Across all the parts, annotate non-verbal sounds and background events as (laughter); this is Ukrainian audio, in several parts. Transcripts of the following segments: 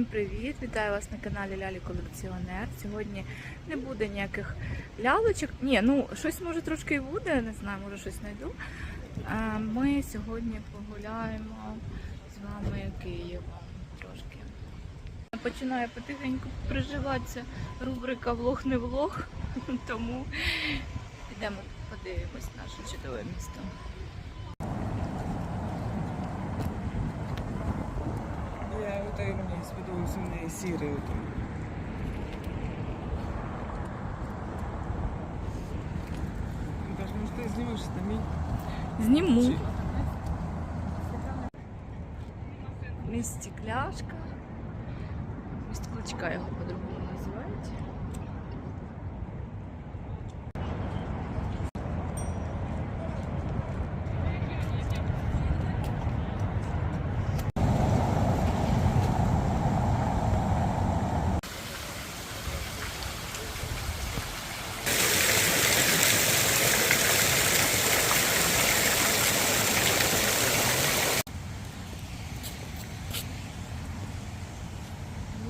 Всім Привіт! Вітаю вас на каналі Лялі Колекціонер. Сьогодні не буде ніяких лялочок. Ні, ну щось може трошки і буде, не знаю, може щось знайду. Ми сьогодні погуляємо з вами Києвом трошки. Починає потихеньку приживатися рубрика влог не влог, (laughs) тому підемо подивимось наше чудове місто. Я вот это мне сподобався в неї сірий отой. Каже, може ти знімеш на мій? Зніму. Чи- Місті Кляшка. Місто Кличка його по-другому називають.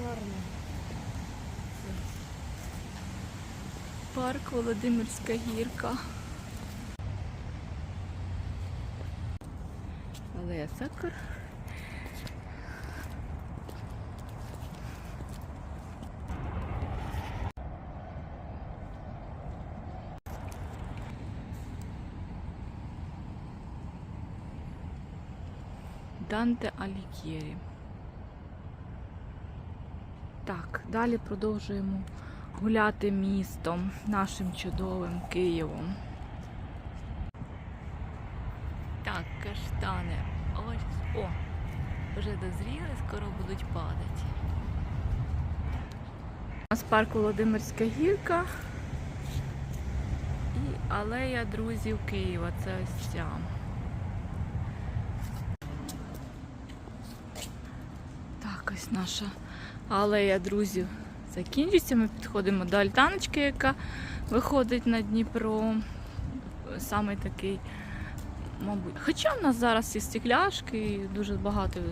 Гарно. Парк Володимирська гірка. Алея Сакар. Данте Алігєрі. Так, далі продовжуємо гуляти містом, нашим чудовим Києвом. Так, каштани. Ось, о, вже дозріли, скоро будуть падати. У нас парк Володимирська гірка і алея друзів Києва. Це ось ця. Так, ось наша алея друзів закінчується. Ми підходимо до альтаночки, яка виходить на Дніпро. Саме такий, мабуть. Хоча в нас зараз і стекляшки, і дуже багато, е,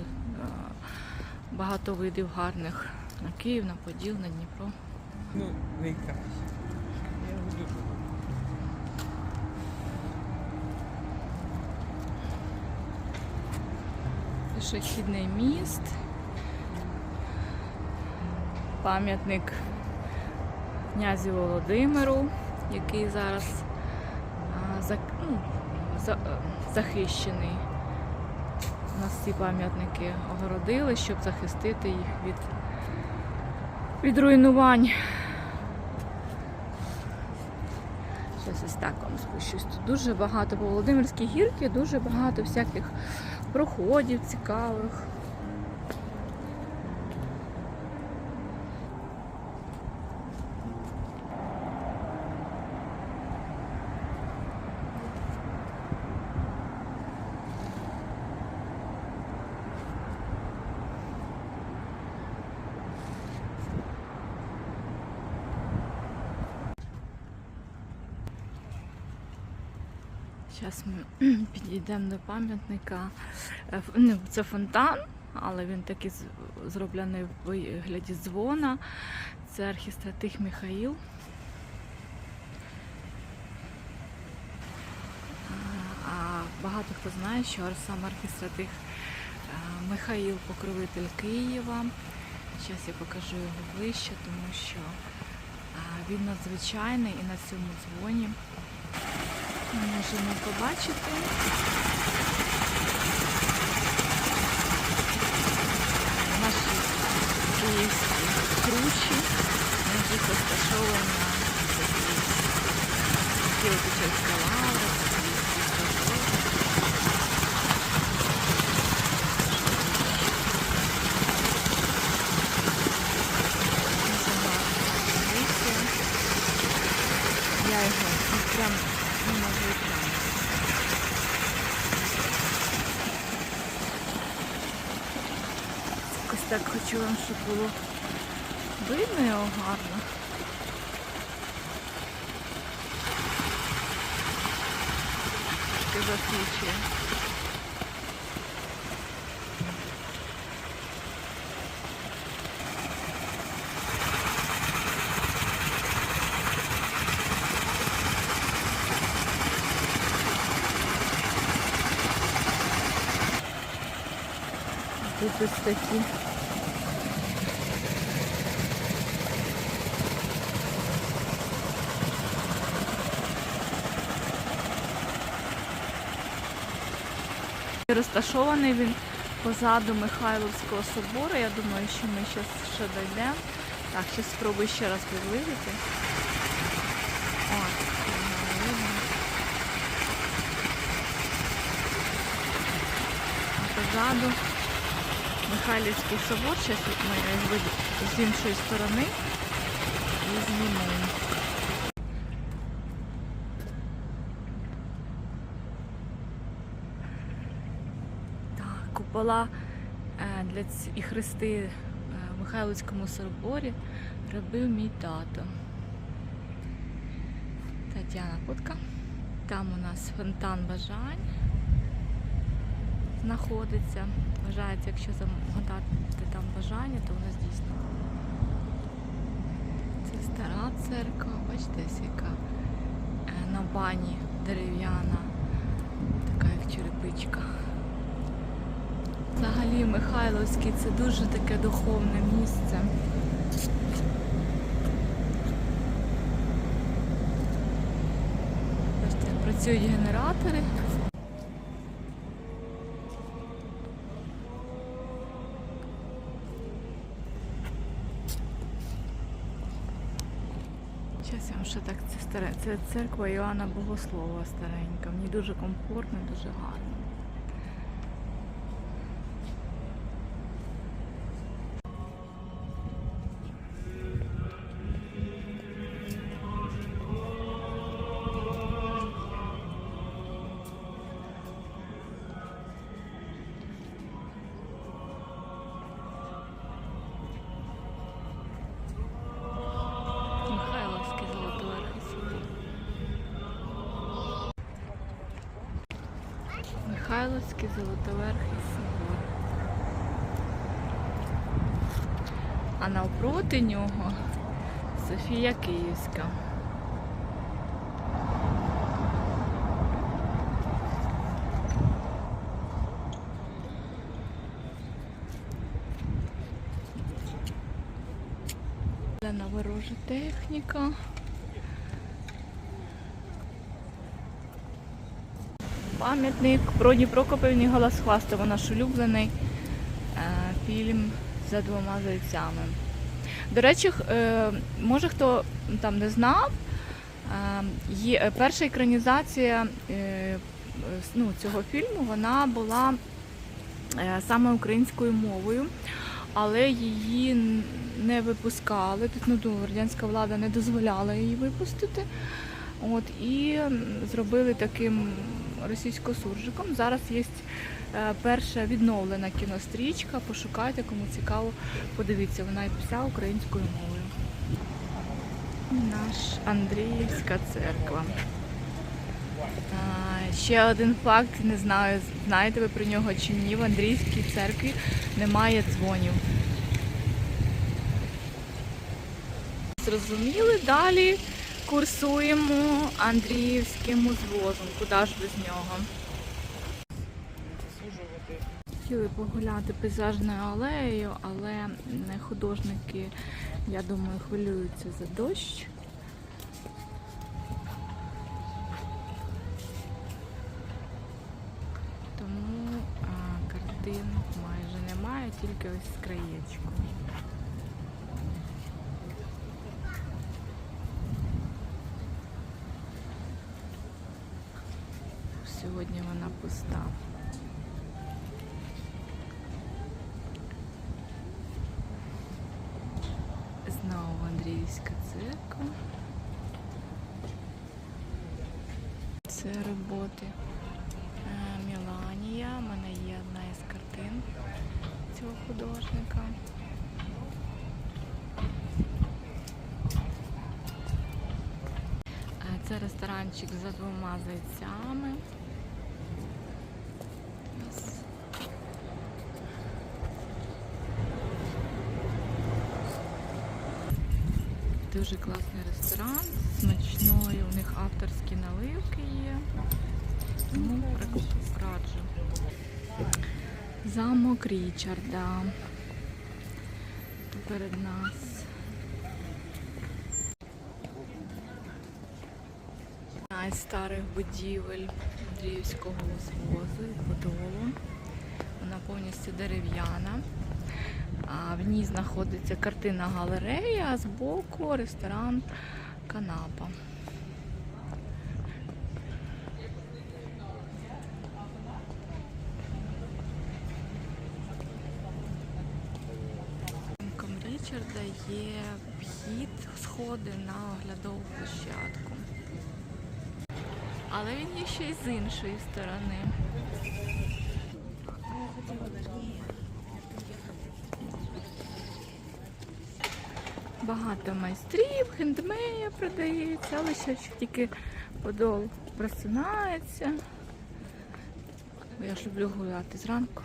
багато видів гарних на Київ, на Поділ, на Дніпро. Ну, найкраще. Я люблю. Пішохідний міст. Пам'ятник князю Володимиру, який зараз ну, за, захищений. У нас ці пам'ятники огородили, щоб захистити їх від, від руйнувань. Щось ось так вам спущусь. Тут дуже багато по Володимирській гірці, дуже багато всяких проходів цікавих. Зараз ми (clears throat) підійдемо до пам'ятника. Е, ну, Це фонтан, але він такий зроблений в вигляді дзвона. Це архістратих Михаїл. А- багато хто знає, що сам архістратих е, Михаїл покровитель Києва. Зараз я покажу його ближче, тому що він надзвичайний і на цьому дзвоні ми можемо побачити. Наші київські кручі, на яких розташована Києво-Печерська лавра, хочу щоб було видно його гарно. Трошки засвічує. Тут ось такі Розташований він позаду Михайловського собору. Я думаю, що ми зараз ще дійдемо. Так, зараз спробую ще раз. А позаду Михайлівський собор. Зараз ми з іншої сторони і знімемо. Так, е, для ць- і хрести е, в Михайлівському соборі робив мій тато. Тетяна Путка. Там у нас фонтан бажань знаходиться. Вважається, якщо загадати там бажання, то воно здійсно. Це стара церква, бачите, яка е, на бані дерев'яна, така як черепичка. Взагалі Михайловський це дуже таке духовне місце. Працюють генератори. Зараз я вам ще так це старе. Це церква Іоанна Богослова старенька. Мені дуже комфортно, дуже гарно. Михайловський золотоверхий собор. А навпроти нього Софія Київська. Зелена ворожа техніка. Пам'ятник про Дніпрокопівні Голосхвастова, наш улюблений е, фільм за двома зайцями. До речі, е, може хто там не знав, е, є, перша екранізація ну, цього фільму вона була саме українською мовою, але її не випускали. Тут ну, радянська влада не дозволяла її випустити. От, і зробили таким російсько-суржиком. Зараз є е, перша відновлена кінострічка. Пошукайте, кому цікаво, подивіться, вона і вся українською мовою. Наш Андріївська церква. Ще один факт, не знаю, знаєте ви про нього чи ні. В Андріївській церкві немає дзвонів. Зрозуміли, далі курсуємо Андріївським узвозом. Куди ж без нього? Хотіли погуляти пейзажною алеєю, але художники, я думаю, хвилюються за дощ. Тому а, картин майже немає, тільки ось з краєчку. Пуста. Знову Андріївська церква. Це роботи е, Міланія. У мене є одна із картин цього художника. Е, Це ресторанчик за двома зайцями. Ось. Дуже класний ресторан, смачною, у них авторські наливки є. Тому раджу. Замок Річарда. Перед нас. Із старих будівель Андріївського звозу і Вона повністю дерев'яна. А в ній знаходиться картина галерея, а збоку ресторан Канапа. Річарда є вхід, сходи на оглядову площадку. Але він є ще й з іншої сторони. Багато майстрів, хендмея продається, але ще тільки подол просинається. Я ж люблю гуляти зранку.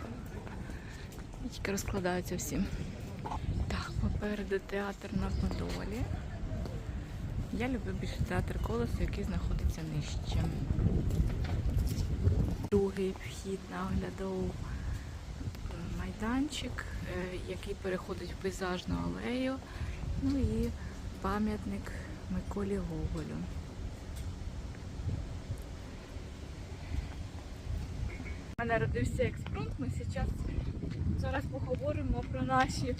І тільки розкладаються всі. Так, попереду театр на Подолі. Я люблю більше театр колесу, який знаходиться нижче. Другий вхід на оглядову майданчик, е, який переходить в пейзажну алею. Ну і пам'ятник Миколі Гоголю. У мене родився експромт. Ми зараз, зараз поговоримо про наші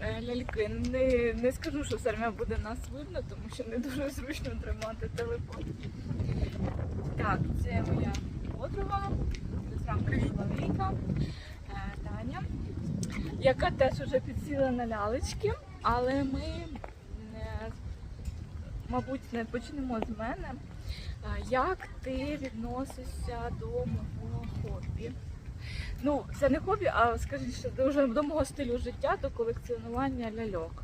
е, ляльки. Не, не скажу, що все буде нас видно, тому що не дуже зручно тримати телефон. Так, це моя подруга, сестра Маленька, е, Таня, яка теж вже підсіла на лялечки, але ми, е, мабуть, не почнемо з мене. Як ти відносишся до мого хобі? Ну, це не хобі, а скажіть, до, до мого стилю життя, до колекціонування ляльок.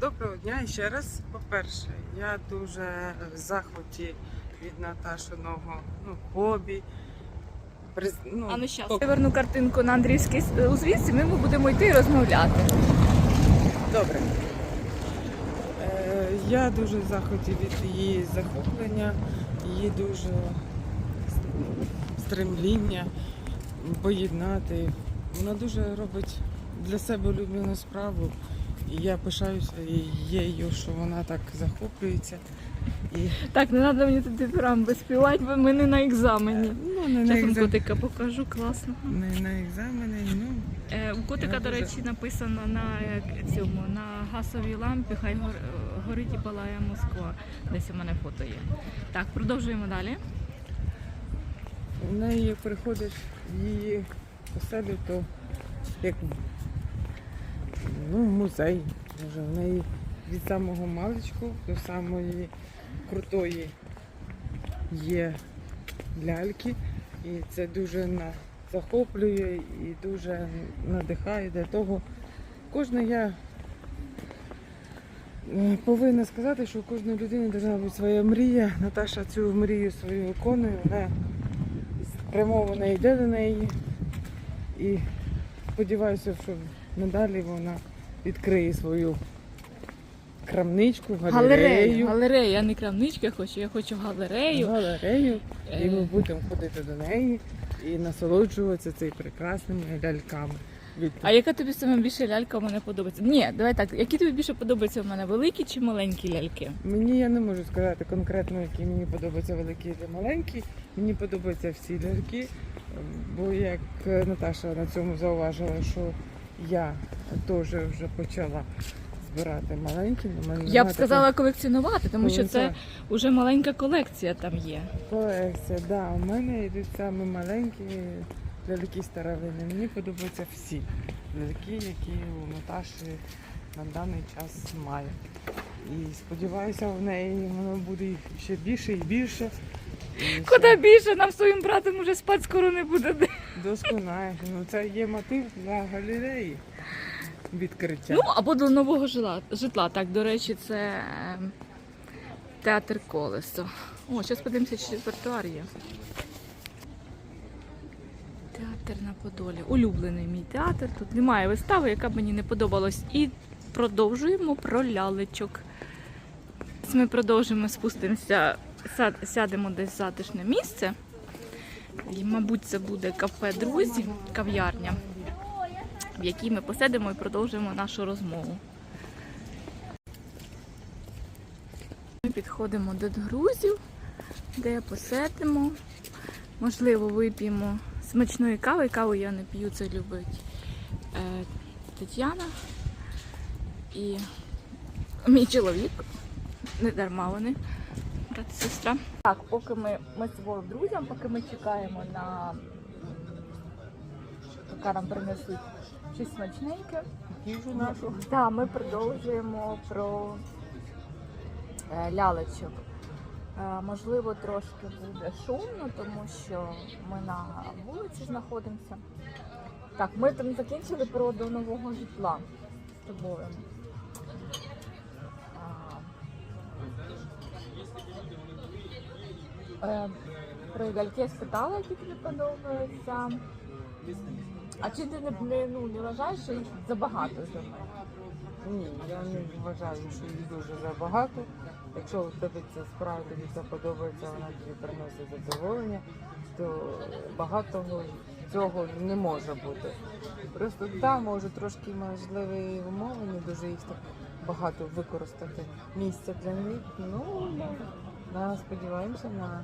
Доброго дня і ще раз. По-перше, я дуже в захваті від Наташиного ну, хобі. Приз- Ну, А ну щас. пок- Я верну картинку на Андрійський с- узвіз, і ми будемо йти і розмовляти. Добре. Е, я дуже в від її захоплення, її дуже стремління поєднати. Вона дуже робить для себе улюблену справу. І я пишаюся її, що вона так захоплюється. Так, не треба мені туди прям виспівати, бо ми не на екзамені. ну, не, на Зараз вам екзам... котика покажу, класно. не на екзамени, ну Е, у котика, до речі, написано на е, цьому на газовій лампі, хай гор, е, горить і палає Москва. Десь у мене фото є. Так, продовжуємо далі. в неї приходиш в її оселю, то як ну, музей. Може, в неї від самого маличку до самої крутої є ляльки. І це дуже захоплює і дуже надихає для того. Кожна я е, повинна сказати, що у кожної людини повинна бути своя мрія. Наташа цю мрію свою виконує, вона спрямована йде до неї. І сподіваюся, що надалі вона відкриє свою крамничку, галерею. Галерея, я не крамничка хочу, я хочу галерею. галерею. І ми Е, будемо ходити до неї і насолоджуватися цими прекрасними ляльками. А яка тобі саме більше лялька у мене подобається? Ні, давай так. Які тобі більше подобаються в мене великі чи маленькі ляльки? Мені я не можу сказати конкретно, які мені подобаються великі чи маленькі. Мені подобаються всі ляльки, бо як Наташа на цьому зауважила, що я теж вже почала збирати маленькі. но в мене Я б немає сказала колекціонувати, тому що це такої вже маленька колекція там є. колекція. Да, у мене йдуть саме маленькі ляльки старовини. Мені подобаються всі ляльки, які у Наташі на даний час має. І сподіваюся, в неї воно буде їх ще більше і більше. І Куди більше нам своїм братом уже спати скоро не буде. де. Досконаєш. Ну це є мотив для галереї відкриття. Ну або до нового житла. житла. Так, до речі, це ем, театр колесо. О, зараз подивимося, чи репертуар є. Театр на Подолі. Улюблений мій театр. Тут немає вистави, яка мені не подобалась. І продовжуємо про лялечок. Ми продовжимо спустимося, сядемо десь в затишне місце. І, мабуть, це буде кафе Друзі, кав'ярня, в якій ми посидимо і продовжимо нашу розмову. Ми підходимо до друзів, де посидимо. Можливо, вип'ємо смачної кави. Каву я не п'ю, це любить е, Тетяна і мій чоловік. Не дарма вони, брат і сестра. Так, поки ми, ми своїм друзям, поки ми чекаємо на поки нам принесуть щось смачненьке. Їжу нашу. Так, ми продовжуємо про е, лялечок. Е, Можливо, трошки буде шумно, тому що ми на вулиці знаходимося. Так, ми там закінчили про до нового житла з тобою. Е, Про я спитала, які тобі подобаються. А чи ти не, не, ну, не вважаєш, що їх забагато за мене? Ні, я не вважаю, що їх дуже забагато. Якщо у тебе це справа, тобі це подобається, вона тобі приносить задоволення, то багато цього не може бути. Просто так, може трошки можливі умови, не дуже їх так багато використати місця для них. Ну, да, сподіваємося на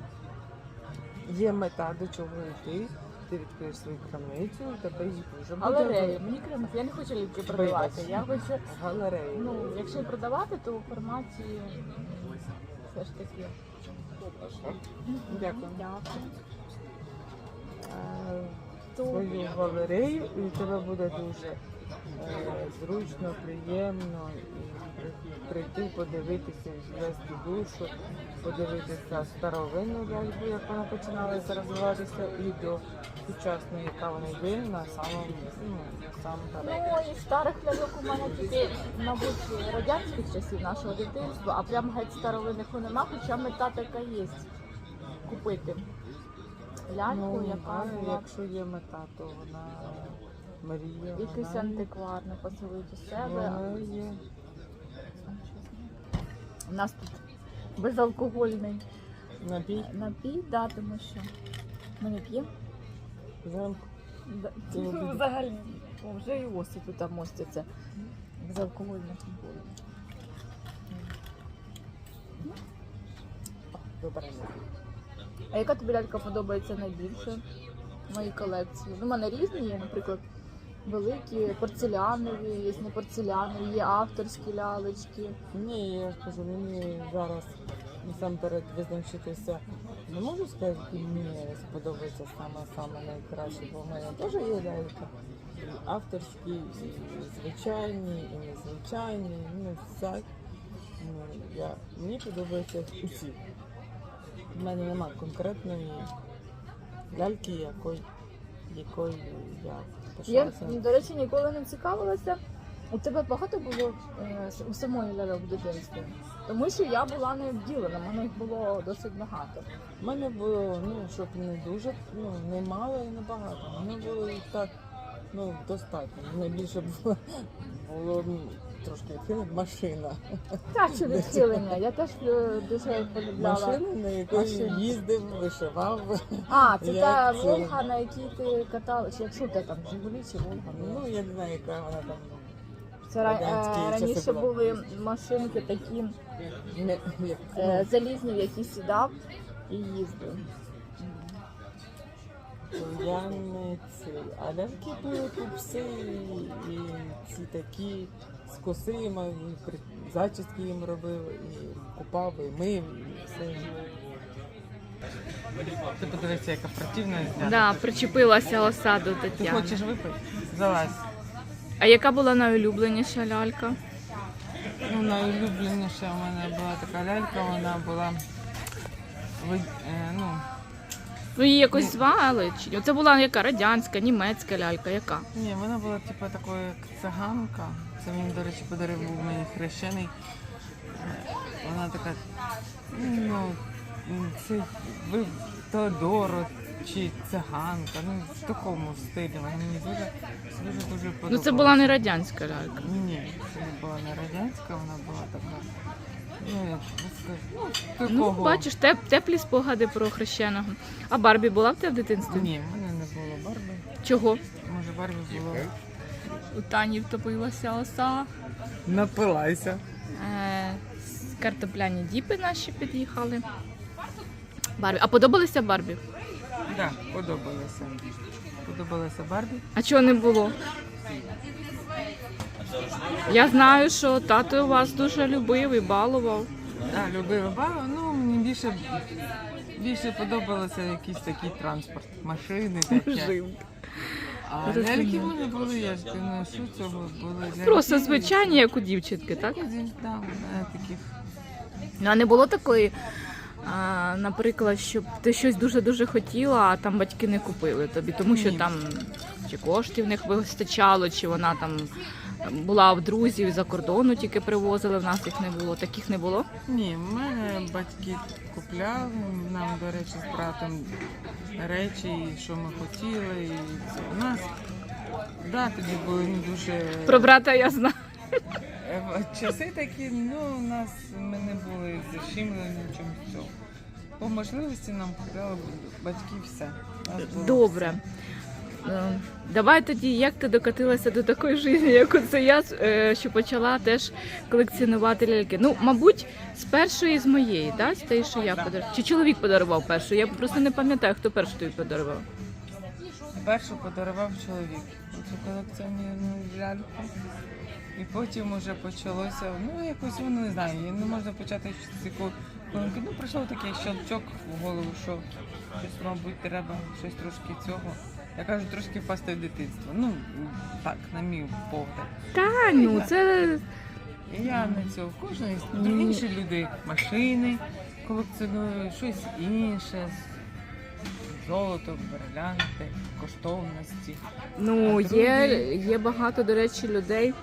є мета, до чого йти. Ти відкриєш свою крамницю, у тебе їх дуже буде. Галерея, мені кремах, я не хочу ліки продавати. Я хочу, Галереї. ну, якщо продавати, то у форматі все ж таки. Дякую. Дякую. Е, То свою галерею, і тебе буде дуже е, зручно, приємно і прийти, подивитися, звести душу, подивитися старовинну ляльку, як вона починалася розвиватися, і до сучасної, яка вона є на самому ну, сам Ну, і старих ляльок у мене тільки, мабуть, радянських часів нашого дитинства, а прям геть старовинних нема, хоча мета така є купити ляльку, Ну, яка була якщо є мета, то вона мріє. якийсь вона- антикварний поселити у себе. Вона є. У нас тут безалкогольний Напій напій, да, тому що ми не п'ємо. зранку. Да. Це Ну. Взагалі, О, вже і оси тут там мостяться безалкогольних напоїв. Вибираємо. А яка тобі лялька подобається найбільше в моїй колекції? Ну, у мене різні є, наприклад, великі, порцелянові, є не порцелянові, є авторські лялечки. Ні, я скажу, мені зараз насамперед визначитися не можу сказати, мені сподобається саме саме найкраще, бо в мене теж є лялька. Авторські, і звичайні, і незвичайні, ну всяк. Ну, я, мені подобаються усі. В мене нема конкретної ляльки, якої, якою я Я, до речі, ніколи не цікавилася. У тебе багато було е, у самої ляльок в дитинстві? Тому що я була не вділена, в мене їх було досить багато. У мене було, ну, щоб не дуже, ну, не мало і не багато. У мене було і так, ну, достатньо. Найбільше було, було трошки відхилена машина. Так, що відхилення. Я теж е, дуже полюбляла. Машина, на якої Машина. їздив, вишивав. А, це Я та це- Волга, на якій ти катала, чи якщо ти там Жигулі чи Волга? Ну, я не знаю, яка вона там. Це ра- радянські е, часи раніше була. були машинки такі Не, як, е, ну, залізні, в які сідав і їздив. то я не цей. А ляльки були пупси і ці такі з і при- зачіски їм робив, і купав, і мив, і все. Ти подивися, яка противна знята. Да, причепилася оса до Ти Тетяни. хочеш випити? Залазь. А яка була найулюбленіша лялька? Ну, найулюбленіша у мене була така лялька, вона була ви- е, ну, Ну її якось звали? Чи це була яка радянська, німецька лялька? Яка? ні, вона була типу такою як циганка. Це мені, до речі, подарив був мені хрещений. Е, Вона така, ну, це ви Теодоро чи циганка, ну в такому стилі. Вона мені дуже дуже дуже подобалася. Ну це була не радянська лялька. Ні, це не була не радянська, вона була така Ну, як. Ну, Ну, бачиш, теп, теплі спогади про хрещеного. А Барбі була в тебе в дитинстві? Ні, в мене не було барби. Чого? Може, барбі було. У Тані втопилася оса. Напилася. Е, картопляні діпи наші під'їхали. Барбі. А подобалися Барбі? Так, да, подобалося. Подобалося барбі. А чого не було? Я знаю, що тато вас дуже любив і балував. А, любила барбі. Ну, мені більше, більше подобалося якийсь такий транспорт. Машини таке. А ляльки в мене були, я ж не що цього, були ляльки. Просто звичайні, як у дівчинки, так? Так, таких. Ну, а не було такої, а, наприклад, щоб ти щось дуже-дуже хотіла, а там батьки не купили тобі, тому що Ні. там чи коштів в них вистачало, чи вона там була в друзів за кордону, тільки привозили, в нас їх не було. Таких не було? Ні, в мене батьки купляли нам, до речі, з братом речі, і що ми хотіли. І це. У нас да, тоді були не дуже Про брата я знаю. Е, часи такі, ну у нас ми не були защемлені чимось цього. По можливості нам купляли батьки все. У нас було Добре. Е, Давай тоді, як ти докотилася до такої житті, як оце я, е, що почала теж колекціонувати ляльки. Ну, мабуть, з першої з моєї, да? з тієї, що я подарувала. Чи чоловік подарував першу? Я просто не пам'ятаю, хто першу тобі подарував. Першу подарував чоловік. Цю колекціонерну ляльку. І потім уже почалося, ну якось воно не знаю, не можна почати з колонки. Ну прийшов такий щелчок в голову, що щось, мабуть, треба щось трошки цього. Я кажу, трошки впасти в дитинство. Ну, так, на мій погляд. Та ну, це І Я не цього. Кожен Ні. інші люди машини колекціонують, щось інше. Золото, брилянти, коштовності. Ну, є, є багато, до речі, людей.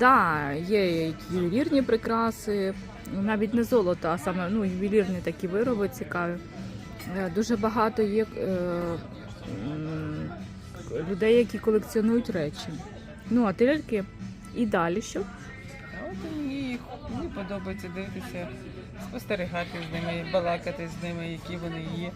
Да, є ювелірні прикраси, навіть не золото, а саме ну, ювелірні такі вироби цікаві. Е, Дуже багато є е, людей, які колекціонують речі. Ну, а ти? І далі що? От мені, мені подобається дивитися, спостерігати з ними, балакати з ними, які вони є.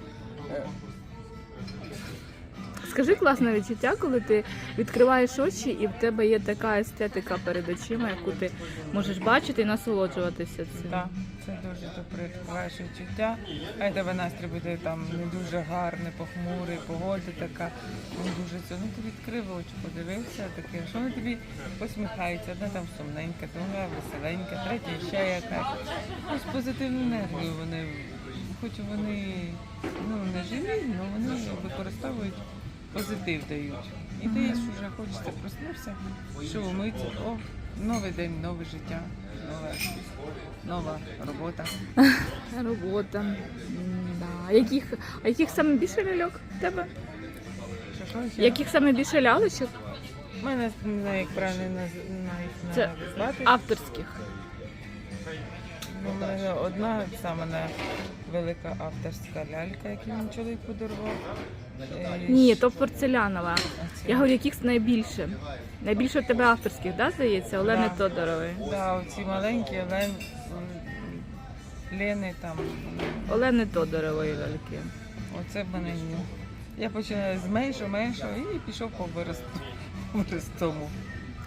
Скажи класне відчуття, коли ти відкриваєш очі і в тебе є така естетика перед очима, яку ти можеш бачити і насолоджуватися цим. Так, це дуже добре відкриваєш відчуття. Хай тебе настрій буде там не дуже гарний, похмурий, погода така, не дуже це. Ну ти відкрив очі, подивився, таке, що вони тобі посміхаються, одна там сумненька, друга веселенька, третя ще якась. Ось позитивну енергію вони, хоч вони ну, не живі, але вони використовують позитив дають. І ти ж вже хочеться проснувся, що умиться, о, новий день, нове життя, нове, нова робота. (laughs) Робота. М, Да. Яких, а яких саме більше ляльок в тебе? Що, що, ще? Яких саме більше лялечок? У мене не знаю, як правильно наз- навіть Це назвати. Авторських. У мене одна сама не велика авторська лялька, яку мені чоловік подарував. Е, Ні, то порцелянова. Я говорю, яких найбільше? Найбільше у тебе авторських, да, здається, Олени Да. Тодорової. Да, оці маленькі, але м, Лени там. Олени Тодорової ляльки. Оце в мене є. Я починаю з меншого, меншого і пішов по (laughs) виростому.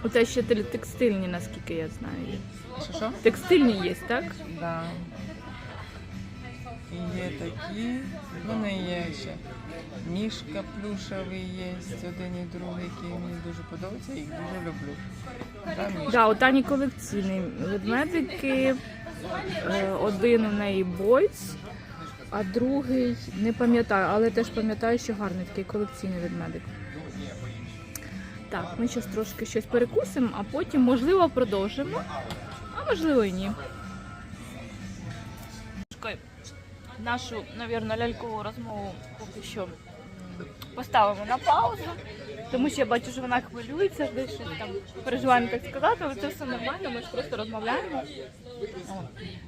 У тебе ще тел- текстильні, наскільки я знаю. є. Що що? Текстильні є, так? Да. І є такі. В мене є ще мішка плюшевий є, один і другий, який мені дуже подобається, їх дуже люблю. Да. Да, у Тані колекційний ведмедики. Е, Один у неї бойц, а другий не пам'ятаю, але теж пам'ятаю, що гарний такий колекційний ведмедик. Так, ми зараз трошки щось перекусимо, а потім, можливо, продовжимо, можливо і ні. Нашу, мабуть, лялькову розмову поки що поставимо на паузу. Тому що я бачу, що вона хвилюється, десь щось там переживаємо так сказати, але це все нормально, ми ж просто розмовляємо.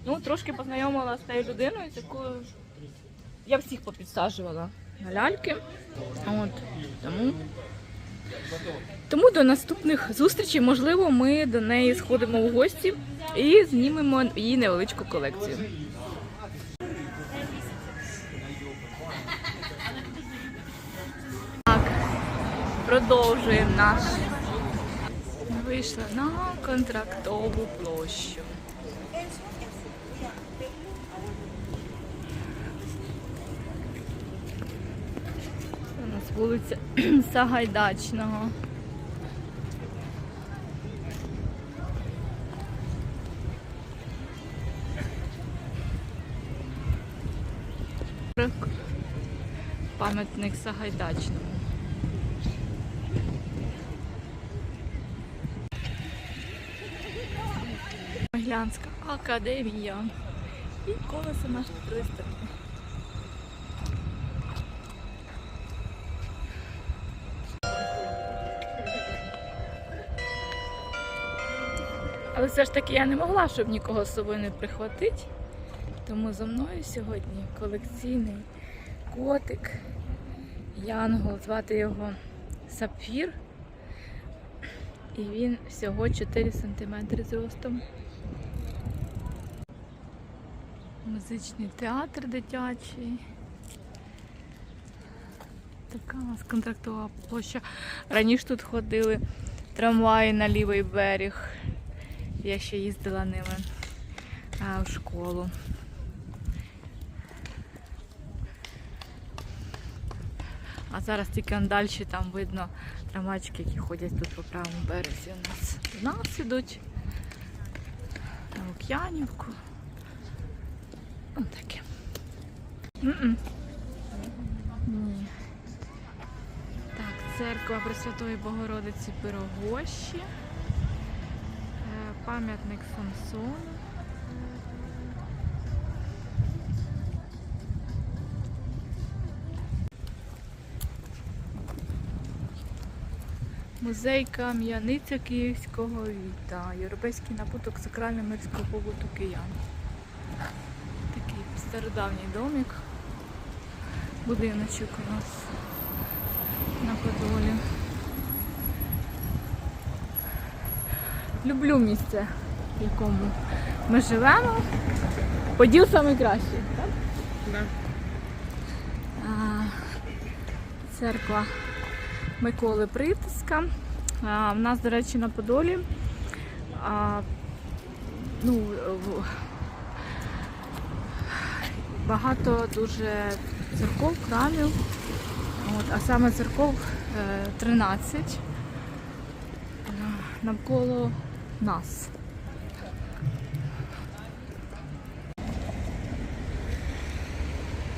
Ну, трошки познайомила з тією людиною, з якою я всіх попідсаджувала на ляльки. От. Тому Тому до наступних зустрічей, можливо, ми до неї сходимо в гості і знімемо її невеличку колекцію. Так, продовжуємо наш. Вийшла на контрактову площу. вулиця (clears throat) Сагайдачного. Пам'ятник Сагайдачному. Миглянська академія і колесо наш 300. Все ж таки я не могла, щоб нікого з собою не прихватити. Тому за мною сьогодні колекційний котик. Янгол, звати його Сапфір. І він всього 4 см зростом. Музичний театр дитячий. Така у нас контрактова площа. Раніше тут ходили трамваї на лівий берег. Я ще їздила ними а, в школу. А зараз тільки далі там видно трамвайчики, які ходять тут по правому березі у нас. До нас ідуть. На Лук'янівку. Ось таке. Так, церква Пресвятої Богородиці Пирогощі. Пам'ятник Самсону. Музей кам'яниця Київського віта. Європейський напуток сакрально-мирського побуту киян. Такий стародавній домик. Будиночок у нас на Подолі. Люблю місце, в якому ми живемо. Поділ найкращий, так? Да. А, церква Миколи Притиска. А, в нас, до речі, на Подолі. А, ну, багато дуже церков, храмів. От, а саме церков е, 13 е, навколо нас.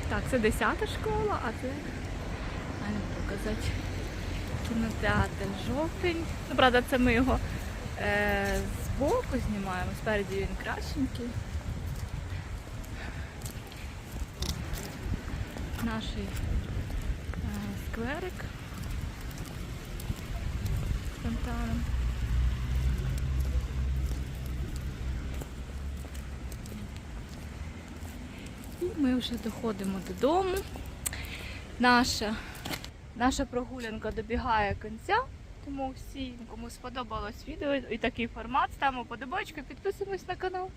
Так, це 10 школа, а це не показати. Кінотеатр жовтень. Ну, правда, це ми його е, збоку знімаємо, спереді він кращенький. Наш е, скверик з фонтаном. І ми вже доходимо додому. Наша, наша прогулянка добігає кінця. Тому всім, кому сподобалось відео і такий формат, ставимо подобочку, підписуємось на канал.